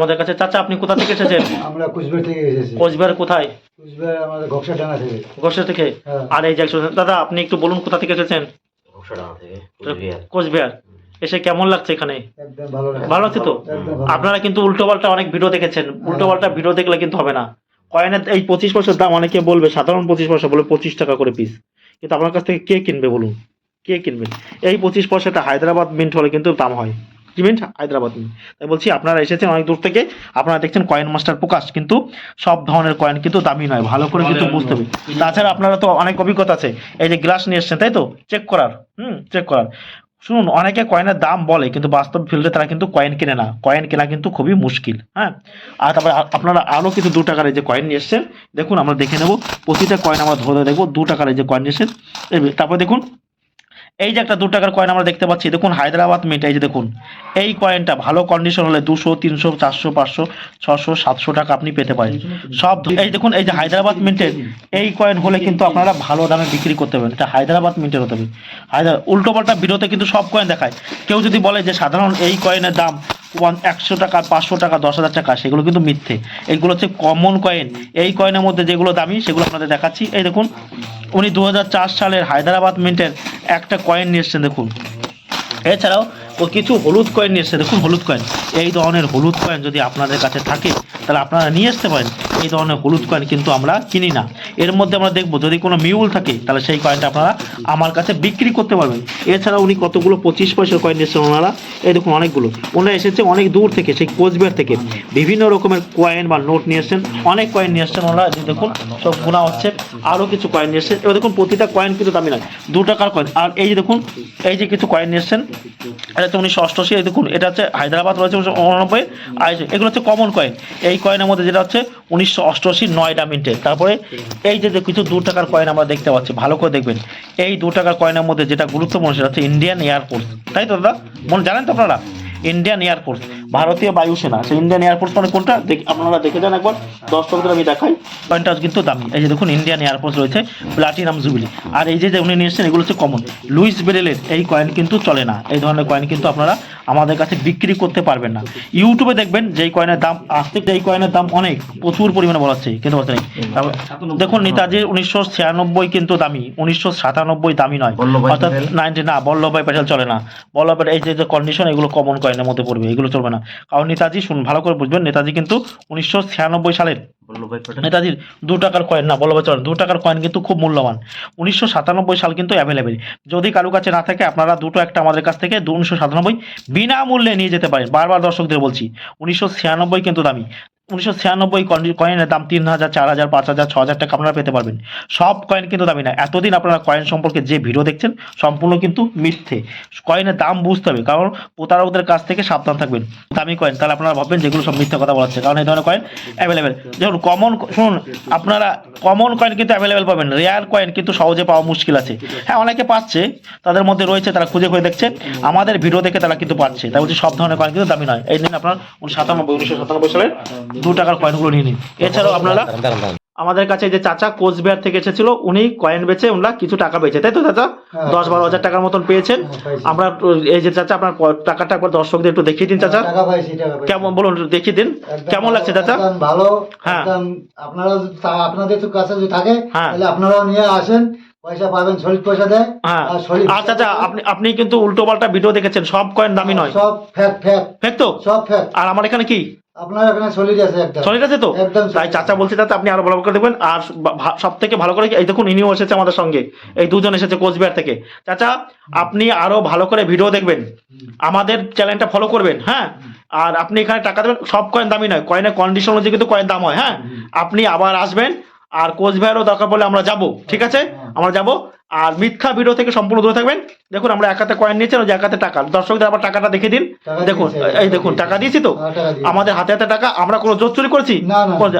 আমাদের কাছে। চাচা আপনি কোথা থেকে এসেছেন? আমরা কুচবিহার থেকে এসেছি। কোচবিহার কোথায়? কুচবিহার আমাদের ঘকসা ডানা থেকে। গোসা থেকে? হ্যাঁ। আর এই যে দাদা আপনি একটু বলুন কোথা থেকে এসেছেন? ঘোষণা থেকে কুচবিহার। কোচবিহার। এসে কেমন লাগছে এখানে? একদম ভালো লাগে ভালো লাগছে তো? আপনারা কিন্তু উল্টো পাল্টা অনেক ভিডিও দেখেছেন। উল্টো পাল্টা ভিডিও দেখলে কিন্তু হবে না। কয়েনের এই পঁচিশ পয়সার দাম অনেকে বলবে সাধারণ পঁচিশ পয়সা বলে পঁচিশ টাকা করে পিস কিন্তু আপনার কাছ থেকে কে কিনবে বলুন? কে কিনবে? এই পঁচিশ পয়সাটা হায়দ্রাবাদ মিন্ট হলে কিন্তু দাম হয়। কি মিন্ট হায়দ্রাবাদ মিন্ট তাই বলছি আপনারা এসেছেন অনেক দূর থেকে। আপনারা দেখছেন কয়েন মাস্টার প্রকাশ কিন্তু সব ধরনের কয়েন কিন্তু দামি নয় ভালো করে কিন্তু বুঝতে হবে। তাছাড়া আপনারা তো অনেক অভিজ্ঞতা আছে। এই যে গ্লাস নিয়ে এসছেন তাই তো? চেক করার হুম চেক করার। শুনুন অনেকে কয়েনের দাম বলে কিন্তু বাস্তব ফিল্ডে তারা কিন্তু কয়েন কেনে না। কয়েন কেনা কিন্তু খুবই মুশকিল হ্যাঁ? আর তারপরে আপনারা আরও কিন্তু দু টাকার এই যে কয়েন নিয়ে এসছেন দেখুন আমরা দেখে নেব। প্রতিটা কয়েন আমরা ধরে দেখব দু টাকার যে কয়েন নিয়ে এসেছেন। তারপরে দেখুন এই যে একটা দু টাকার কয়েন আমরা দেখতে পাচ্ছি, দেখুন হায়দ্রাবাদ মিট এই যে দেখুন, এই কয়েনটা ভালো কন্ডিশন হলে দুশো, তিনশো, চারশো, পাঁচশো, ছশো, সাতশো টাকা আপনি পেতে পারেন। সব এই দেখুন, এই যে হায়দ্রাবাদ মিন্টের এই কয়েন হলে কিন্তু আপনারা ভালো দামে বিক্রি করতে পারেন এটা হায়দ্রাবাদ মিন্টের হতে হবে হায়দ্রাবাদ উল্টো পাল্টা বিরোধে কিন্তু সব কয়েন দেখায়। কেউ যদি বলে যে সাধারণ এই কয়েনের দাম ওয়ান একশো টাকা, পাঁচশো টাকা, দশ হাজার টাকা, সেগুলো কিন্তু মিথ্যে। এগুলো হচ্ছে কমন কয়েন এই কয়েনের মধ্যে যেগুলো দামি, সেগুলো আপনাদের দেখাচ্ছি। এই দেখুন, উনি দু হাজার চার সালের হায়দ্রাবাদ মিন্টের একটা কয়েন নিয়ে এসছেন, দেখুন। এছাড়াও ও কিছু হলুদ কয়েন নিয়ে এসছে, দেখুন, হলুদ কয়েন এই ধরনের হলুদ কয়েন যদি আপনাদের কাছে থাকে, তাহলে আপনারা নিয়ে আসতে পারেন। এই ধরনের হলুদ কয়েন কিন্তু আমরা কিনি না। এর মধ্যে আমরা দেখব, যদি কোনো মিউল থাকে, তাহলে সেই কয়েনটা আপনারা আমার কাছে বিক্রি করতে পারবেন। এছাড়া উনি কতগুলো পঁচিশ পয়সার কয়েন এসছেন ওনারা, এই দেখুন অনেকগুলো। ওনারা এসেছে অনেক দূর থেকে, সেই কোচবিহার থেকে। বিভিন্ন রকমের কয়েন বা নোট নিয়ে এসছেন অনেক কয়েন নিয়ে এসছেন ওনারা, এই দেখুন, সব গুণা হচ্ছে। আরও কিছু কয়েন নিয়ে এসছেন এবার দেখুন, প্রতিটা কয়েন কিন্তু দামি নয়, দু টাকার কয়েন আর এই যে দেখুন, এই যে কিছু কয়েন নিয়ে এসছেন এটা হচ্ছে উনিশশো অষ্টআশি এই দেখুন, এটা হচ্ছে হায়দ্রাবাদ রয়েছে উনিশশো উননব্বই এগুলো হচ্ছে কমন কয়েন এই কয়েনের মধ্যে যেটা হচ্ছে উনিশশো অষ্টআশি নয়ডা তারপরে এই যে কিছু দু টাকার কয়েন আমরা দেখতে পাচ্ছি। ভালো করে দেখবেন। এই দু টাকার কয়েনের মধ্যে যেটা গুরুত্বপূর্ণ সেটা হচ্ছে ইন্ডিয়ান এয়ারফোর্স তাই তো দাদা? মনে জানেন তো আপনারা? ইন্ডিয়ান এয়ারফোর্স ভারতীয় বায়ুসেনা। সেই ইন্ডিয়ান এয়ারফোর্স মানে কোনটা? আপনারা দেখে যান একবার। দর্শকদের আমি দেখাই। কয়েনটা কিন্তু দামি এই যে দেখুন ইন্ডিয়ান এয়ারফোর্স রয়েছে প্লাটিনাম জুবিলি আর এই যে উনি নিয়েছেন এগুলো হচ্ছে কমন লুইস বেরেলের এই কয়েন কিন্তু চলে না। এই ধরনের কয়েন কিন্তু আপনারা আমাদের কাছে বিক্রি করতে পারবেন না। ইউটিউবে দেখবেন যে কয়েনের দাম আজকে এই কয়েনের দাম অনেক প্রচুর পরিমাণে বলা হচ্ছে কিন্তু বলতে নেই। দেখুন নেতাজির উনিশশো ছিয়ানব্বই কিন্তু দামি উনিশশো সাতানব্বই দামি নয়। অর্থাৎ নাইনটি না বল্লভভাই প্যাটেল চলে না। বল্লভভাই এই যে যে কন্ডিশন এগুলো কমন কয়েনের মধ্যে পড়বে এগুলো চলবে না। কারণ নেতাজি শুন ভালো করে বুঝবেন নেতাজি কিন্তু উনিশশো ছিয়ানব্বই সালের নেতাজির দু টাকার কয়েন না বল্লভাই চলেন দু টাকার কয়েন কিন্তু খুব মূল্যবান। উনিশশো সাতানব্বই সাল কিন্তু অ্যাভেলেবেল যদি কারও কাছে না থাকে, আপনারা দুটো একটা আমাদের কাছ থেকে উনিশশো সাতানব্বই বিনামূল্যে নিয়ে যেতে পারেন। বারবার দর্শকদের বলছি, উনিশশো ছিয়ানব্বই কিন্তু দামি। উনিশশো ছিয়ানব্বই কয়েনের দাম তিন হাজার, চার হাজার, পাঁচ হাজার, ছ হাজার টাকা আপনারা পেতে পারবেন। সব কয়েন কিন্তু দামি না। এতদিন আপনারা কয়েন সম্পর্কে যে ভিডিও দেখছেন, সম্পূর্ণ কিন্তু মিথ্যে। কয়েনের দাম বুঝতে হবে, কারণ প্রতারকদের কাছ থেকে সাবধান থাকবেন। দামি কয়েন তাহলে আপনারা ভাববেন যেগুলো সব মিথ্যা কথা বলাচ্ছে কারণ এই ধরনের কয়েন অ্যাভেলেবেল দেখুন কমন শুনুন, আপনারা কমন কয়েন কিন্তু অ্যাভেলেবেল পাবেন রেয়ার কয়েন কিন্তু সহজে পাওয়া মুশকিল আছে। হ্যাঁ অনেকে পাচ্ছে, তাদের মধ্যে রয়েছে, তারা খুঁজে খুঁজে দেখছে। আমাদের ভিডিও দেখে তারা কিন্তু পাচ্ছে। তাই বলছি, সব ধরনের কয়েন কিন্তু দামি নয়। এই দিন আপনার সাতানব্বই, উনিশশো সাতানব্বই সালের দু টাকার কয়েনগুলো নিয়ে নিন। এছাড়াও আপনারা আমাদের কাছে যে চাচা কোচবিহার থেকে এসেছিল উনি কয়েন বেচে ওনারা কিছু টাকা পেয়েছে। তাই তো চাচা? হ্যাঁ। দশ বারো হাজার টাকার মতন পেয়েছেন। হ্যাঁ, আমরা এই যে চাচা আপনার টাকাটা একবার দর্শকদের একটু দেখিয়ে দিন চাচা। টাকা পাইছি কেমন বলুন দেখিয়ে দিন। কেমন লাগছে চাচা? ভালো হ্যাঁ। আপনারা আপনাদের তো কাছে যদি থাকে হ্যাঁ। তাহলে আপনারাও নিয়ে আসেন। পয়সা পাবেন সলিড পয়সা দেয়। হ্যাঁ। আর সলিড আচ্ছা আচ্ছা আপনি আপনি কিন্তু উল্টো পাল্টা ভিডিও দেখেছেন সব কয়েন দামি নয়। সব ফ্যাক ফ্যাক ফেক তো? সব ফ্যাক আর আমার এখানে কি? আপনার এখানে সলিড আছে একটা। সলিড আছে তো? একদম তাই চাচা বলছে যাতে আপনি আরও ভালো করে দেখবেন। আর সব থেকে ভালো করে এই দেখুন ইনিও এসেছে আমাদের সঙ্গে। এই দুজন এসেছে কোচবিহার থেকে। চাচা আপনি আরও ভালো করে ভিডিও দেখবেন। আমাদের চ্যানেলটা ফলো করবেন হ্যাঁ? আর আপনি এখানে টাকা দেবেন সব কয়েন দামি নয়। কয়েনের কন্ডিশন অনুযায়ী কিন্তু কয়েন দাম হয় হ্যাঁ? আপনি আবার আসবেন আর কোচবিহারও দরকার পড়লে আমরা যাব ঠিক আছে? আমরা যাব। আর মিথ্যা ভিডিও থেকে সম্পূর্ণ দূরে থাকবেন। দেখুন আমরা একাতে কয়েন নিয়েছেন ওই যে একাতে টাকা। দর্শকদের আবার টাকাটা দেখে দিন। দেখুন এই দেখুন টাকা দিয়েছি তো? হ্যাঁ। আমাদের হাতে হাতে টাকা আমরা কোনো জোর চুরি করেছি।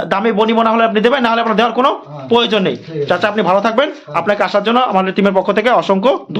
দামে বনি মনে হলে আপনি দেবেন না হলে আপনার দেওয়ার কোনো হ্যাঁ। প্রয়োজন নেই। যাতে চাচা আপনি ভালো থাকবেন। আপনাকে আসার জন্য আমাদের টিমের পক্ষ থেকে অসংখ্য ধন্যবাদ।